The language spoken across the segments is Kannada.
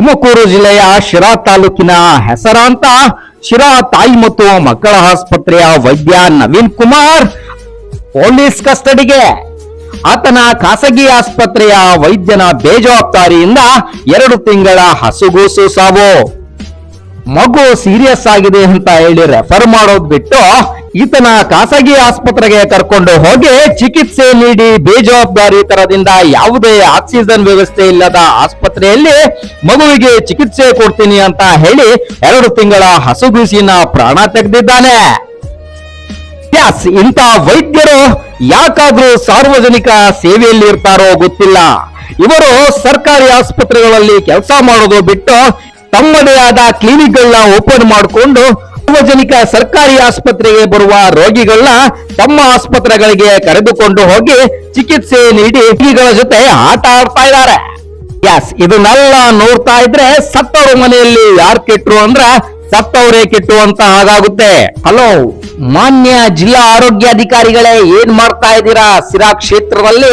ತುಮಕೂರು ಜಿಲ್ಲೆಯ ಶಿರಾ ತಾಲೂಕಿನ ಹೆಸರಾಂತ ಶಿರಾ ತಾಯಿ ಮತ್ತು ಮಕ್ಕಳ ಆಸ್ಪತ್ರೆಯ ವೈದ್ಯ ನವೀನ್ ಕುಮಾರ್, ಪೊಲೀಸ್ ಕಸ್ಟಡಿಗೆ. ಆತನ ಖಾಸಗಿ ಆಸ್ಪತ್ರೆಯ ವೈದ್ಯನ ಬೇಜವಾಬ್ದಾರಿಯಿಂದ ಎರಡು ತಿಂಗಳ ಹಸುಗೂಸು ಸಾವು. ಮಗು ಸೀರಿಯಸ್ ಆಗಿದೆ ಅಂತ ಹೇಳಿ ರೆಫರ್ ಮಾಡೋದ್ ಬಿಟ್ಟು ಈತನ ಖಾಸಗಿ ಆಸ್ಪತ್ರೆಗೆ ಕರ್ಕೊಂಡು ಹೋಗಿ ಚಿಕಿತ್ಸೆ ನೀಡಿ ಬೇಜವಾಬ್ದಾರಿ ತರದಿಂದ ಯಾವುದೇ ಆಕ್ಸಿಜನ್ ವ್ಯವಸ್ಥೆ ಇಲ್ಲದ ಆಸ್ಪತ್ರೆಯಲ್ಲಿ ಮಗುವಿಗೆ ಚಿಕಿತ್ಸೆ ಕೊಡ್ತೀನಿ ಅಂತ ಹೇಳಿ ಎರಡು ತಿಂಗಳ ಹಸುಗುಸಿನ ಪ್ರಾಣ ತೆಗೆದಿದ್ದಾನೆ. ಎಸ್ ಇಂಥ ವೈದ್ಯರು ಯಾಕಾದ್ರೂ ಸಾರ್ವಜನಿಕ ಸೇವೆಯಲ್ಲಿ ಇರ್ತಾರೋ ಗೊತ್ತಿಲ್ಲ. ಇವರು ಸರ್ಕಾರಿ ಆಸ್ಪತ್ರೆಗಳಲ್ಲಿ ಕೆಲಸ ಮಾಡೋದು ಬಿಟ್ಟು ತಮ್ಮದೇ ಆದ ಕ್ಲಿನಿಕ್ಗಳನ್ನ ಓಪನ್ ಮಾಡಿಕೊಂಡು ಸಾರ್ವಜನಿಕ ಸರ್ಕಾರಿ ಆಸ್ಪತ್ರೆಗೆ ಬರುವ ರೋಗಿಗಳನ್ನ ತಮ್ಮ ಆಸ್ಪತ್ರೆಗಳಿಗೆ ಕರೆದುಕೊಂಡು ಹೋಗಿ ಚಿಕಿತ್ಸೆ ನೀಡಿ ರೋಗಿಗಳ ಜೊತೆ ಆಟ ಆಡ್ತಾ ಇದ್ದಾರೆ. ಎಸ್ ಇದನ್ನೆಲ್ಲ ನೋಡ್ತಾ ಇದ್ರೆ ಸತ್ತವ್ರ ಮನೆಯಲ್ಲಿ ಯಾರು ಕೆಟ್ರು ಅಂದ್ರೆ ಸತ್ತವರೇ ಕೆಟ್ಟು ಅಂತ ಹಾಗಾಗುತ್ತೆ. ಹಲೋ ಮಾನ್ಯ ಜಿಲ್ಲಾ ಆರೋಗ್ಯಾಧಿಕಾರಿಗಳೇ ಏನ್ ಮಾಡ್ತಾ ಇದ್ದೀರಾ? ಸಿರಾ ಕ್ಷೇತ್ರದಲ್ಲಿ,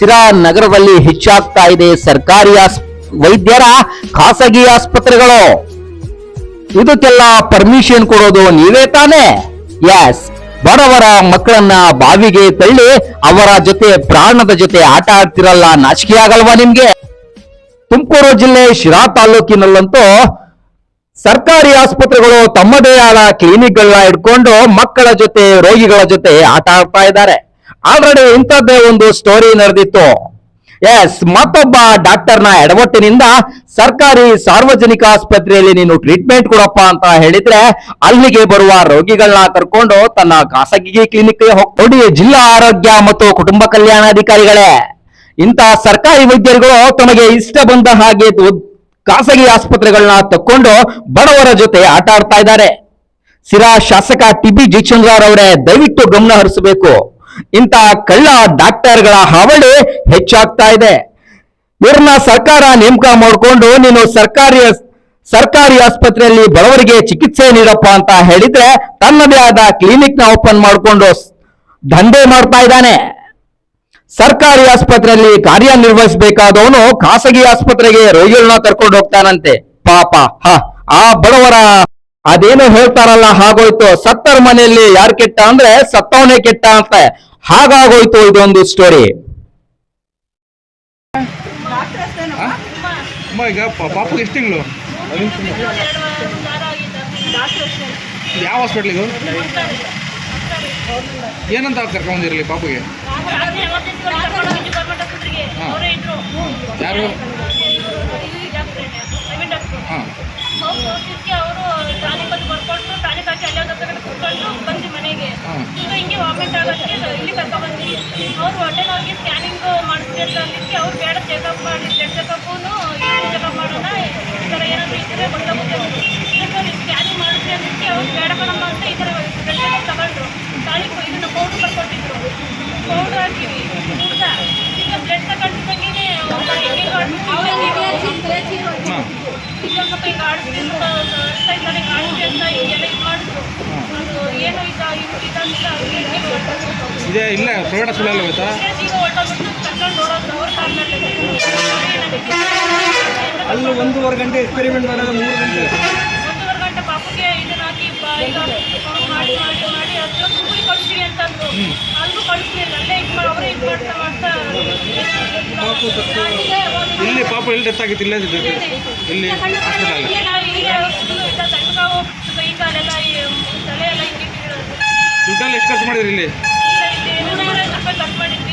ಸಿರಾ ನಗರದಲ್ಲಿ ಹೆಚ್ಚಾಗ್ತಾ ಇದೆ ಸರ್ಕಾರಿ ವೈದ್ಯರ ಖಾಸಗಿ ಆಸ್ಪತ್ರೆಗಳು. ಇದಕ್ಕೆಲ್ಲ ಪರ್ಮಿಷನ್ ಕೊಡೋದು ನೀವೇ ತಾನೇ? ಎಸ್ ಬಡವರ ಮಕ್ಕಳನ್ನ ಬಾವಿಗೆ ತಳ್ಳಿ ಅವರ ಜೊತೆ, ಪ್ರಾಣದ ಜೊತೆ ಆಟ ಆಡ್ತಿರಲ್ಲ ನಾಚಿಕೆ ಆಗಲ್ವಾ ನಿಮ್ಗೆ? ತುಮಕೂರು ಜಿಲ್ಲೆ ಶಿರಾ ತಾಲೂಕಿನಲ್ಲಂತೂ ಸರ್ಕಾರಿ ಆಸ್ಪತ್ರೆಗಳು ತಮ್ಮದೇ ಆದ ಕ್ಲಿನಿಕ್ಗಳನ್ನ ಇಟ್ಕೊಂಡು ಮಕ್ಕಳ ಜೊತೆ, ರೋಗಿಗಳ ಜೊತೆ ಆಟ ಆಡ್ತಾ ಇದ್ದಾರೆ. ಆಲ್ರೆಡಿ ಇಂಥದ್ದೇ ಒಂದು ಸ್ಟೋರಿ ನಡೆದಿತ್ತು. ಎಸ್ ಮತ್ತೊಬ್ಬ ಡಾಕ್ಟರ್ನ ಎಡವಟ್ಟಿನಿಂದ ಸರ್ಕಾರಿ ಸಾರ್ವಜನಿಕ ಆಸ್ಪತ್ರೆಯಲ್ಲಿ ನೀನು ಟ್ರೀಟ್ಮೆಂಟ್ ಕೊಡಪ್ಪ ಅಂತ ಹೇಳಿದ್ರೆ ಅಲ್ಲಿಗೆ ಬರುವ ರೋಗಿಗಳನ್ನ ಕರ್ಕೊಂಡು ತನ್ನ ಖಾಸಗಿ ಕ್ಲಿನಿಕ್ ನೋಡಿ, ಜಿಲ್ಲಾ ಆರೋಗ್ಯ ಮತ್ತು ಕುಟುಂಬ ಕಲ್ಯಾಣಾಧಿಕಾರಿಗಳೇ ಇಂತಹ ಸರ್ಕಾರಿ ವೈದ್ಯರುಗಳು ತಮಗೆ ಇಷ್ಟ ಬಂದ ಹಾಗೆ ಖಾಸಗಿ ಆಸ್ಪತ್ರೆಗಳನ್ನ ತಕ್ಕೊಂಡು ಬಡವರ ಜೊತೆ ಆಟ ಆಡ್ತಾ ಇದ್ದಾರೆ. ಸಿರಾ ಶಾಸಕ ಟಿ ಬಿ ಜಯಚಂದ್ರ ಅವರೇ ದಯವಿಟ್ಟು ಗಮನ ಹರಿಸಬೇಕು. ಇಂತಹ ಕಳ್ಳ ಡಾಕ್ಟರ್ಗಳ ಹಾವಳಿ ಹೆಚ್ಚಾಗ್ತಾ ಇದೆ. ಇವ್ರನ್ನ ಸರ್ಕಾರ ನೇಮಕ ಮಾಡಿಕೊಂಡು ನೀನು ಸರ್ಕಾರಿ ಸರ್ಕಾರಿ ಆಸ್ಪತ್ರೆಯಲ್ಲಿ ಬಡವರಿಗೆ ಚಿಕಿತ್ಸೆ ನೀಡಪ್ಪ ಅಂತ ಹೇಳಿದ್ರೆ ತನ್ನದೇ ಆದ ಕ್ಲಿನಿಕ್ನ ಓಪನ್ ಮಾಡಿಕೊಂಡು ದಂಧೆ ಮಾಡ್ತಾ ಇದ್ದಾನೆ. ಸರ್ಕಾರಿ ಆಸ್ಪತ್ರೆಯಲ್ಲಿ ಕಾರ್ಯನಿರ್ವಹಿಸಬೇಕಾದವನು ಖಾಸಗಿ ಆಸ್ಪತ್ರೆಗೆ ರೋಗಿಗಳನ್ನ ಕರ್ಕೊಂಡು ಹೋಗ್ತಾನಂತೆ. ಪಾಪ, ಹ, ಆ ಬಡವರ ಅದೇನೋ ಹೇಳ್ತಾರಲ್ಲ, ಹಾಗೋಯ್ತು. ಸತ್ತರ ಮನೆಯಲ್ಲಿ ಯಾರು ಕೆಟ್ಟ ಅಂದ್ರೆ ಸತ್ತವನೇ ಕೆಟ್ಟ ಅಂತ. ಹಾಗಾಗೋಯ್ತು ಇದೊಂದು ಸ್ಟೋರಿ ಅಮ್ಮ, ಈಗ ಪ- ಪಾಪಗೆ ಎಷ್ಟು ತಿಂಗಳು? ಯಾವ ಹಾಸ್ಪಿಟ್ಲಿಗೆ ಏನಂತ ಕರ್ಕೊಂಡಿರಲಿ ಪಾಪುಗೆ? ಯಾರು? ಹಾಂ. ಅವ್ರು ಹೊಟ್ಟೆ ನೋವಿಗೆ ಸ್ಕ್ಯಾನಿಂಗ್ ಅಂದಿದ್ದಕ್ಕೆ ಅವ್ರು ಬೇಡ ಚೆಕಪ್ ಮಾಡಿ ಮಾಡೋಣ ಈ ಥರ ಏನಾದರೂ ಇದ್ದರೆ ಗೊತ್ತಾಗುತ್ತೆ ಸರ್ ಸ್ಕ್ಯಾನಿಂಗ್ ಮಾಡಿಸ್ರಿ ಅಂದಿದ್ದಕ್ಕೆ ಅವ್ರು ಬೇಡ ಕಣಮ್ಮ ಅಂತ ಈ ಥರ ಬ್ಲಡ್ ಚೆಕಪ್ ತಗೊಂಡ್ರು ಟಾನಿಕ್ ಇದನ್ನು ಪೌಡ್ರ್ ಬರ್ಕೊಟ್ಟಿದ್ರು ಪೌಡ್ರ್ ಹಾಕಿವಿ ಕುಡ್ದ ಈಗ ಬ್ಲಡ್ ತಗೊಂಡಿದ್ದಂಗೆ ಹೆಂಗೆ ಹಾಂ ಇನ್ನೊಂದು ಸ್ವಲ್ಪ ಈಗ ಆಡಿಸ್ರಿ ಅಂತ ಅಳ್ತಾ ಇದ್ದಾರೆ ಈಗ ಆಡಿಸ್ರಿ ಅಂತ ಹಿಂಗೆಲ್ಲ ಇದು ಮಾಡಿದ್ರು ಅದು ಏನು ಈಗ ಇದು ಇದಂತ ಹಂಗೆ ಹಿಂಗೆ ಮಾಡ್ತಾರೆ. ಇದೇ, ಇಲ್ಲ ಪ್ರೈವೇಟ್ ಹಾಸ್ಪಿಟಲ್ ಗೊತ್ತಾ ಅಲ್ಲಿ ಒಂದೂವರೆ ಗಂಟೆ ಎಕ್ಸ್ಪೆರಿಮೆಂಟ್ ಮಾಡೋದು, ಮೂರು ಗಂಟೆ. ಇಲ್ಲಿ ಪಾಪ ಎಲ್ಲಿ ಡೆತ್ ಆಗಿತ್ತು, ಇಲ್ಲೇ ಇಲ್ಲಿ ದುಡ್ಡಲ್ಲಿ ಎಷ್ಟು ಖರ್ಚು ಮಾಡಿದ್ರಿ ಇಲ್ಲಿ? ರೂಪಾಯಿ ಕಟ್ ಮಾಡಿದ್ವಿ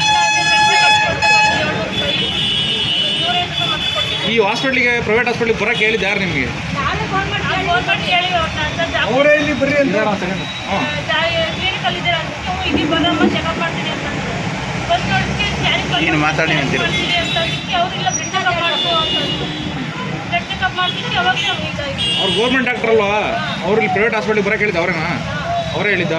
ಈ ಹಾಸ್ಪಿಟ್ಲಿಗೆ ಪ್ರೈವೇಟ್ ಹಾಸ್ಪಿಟ್ಲಿಗೆ ಬರೋಕೆ ಹೇಳಿದ್ದು ಯಾರು ನಿಮಗೆ? ಅವರೇ ಇಲ್ಲಿ ಬರ್ರಿ ಅಂತ ಏನು ಮಾತಾಡಿ ಅಂತೀರ ಅವ್ರು ಗೌರ್ಮೆಂಟ್ ಡಾಕ್ಟರ್ ಅಲ್ವಾ? ಅವ್ರು ಇಲ್ಲಿ ಪ್ರೈವೇಟ್ ಹಾಸ್ಪಿಟ್ಲಿಗೆ ಬರೋಕೆ ಹೇಳಿದ್ದು ಅವ್ರೇನಾ? ಅವರೇ ಹೇಳಿದ್ದ?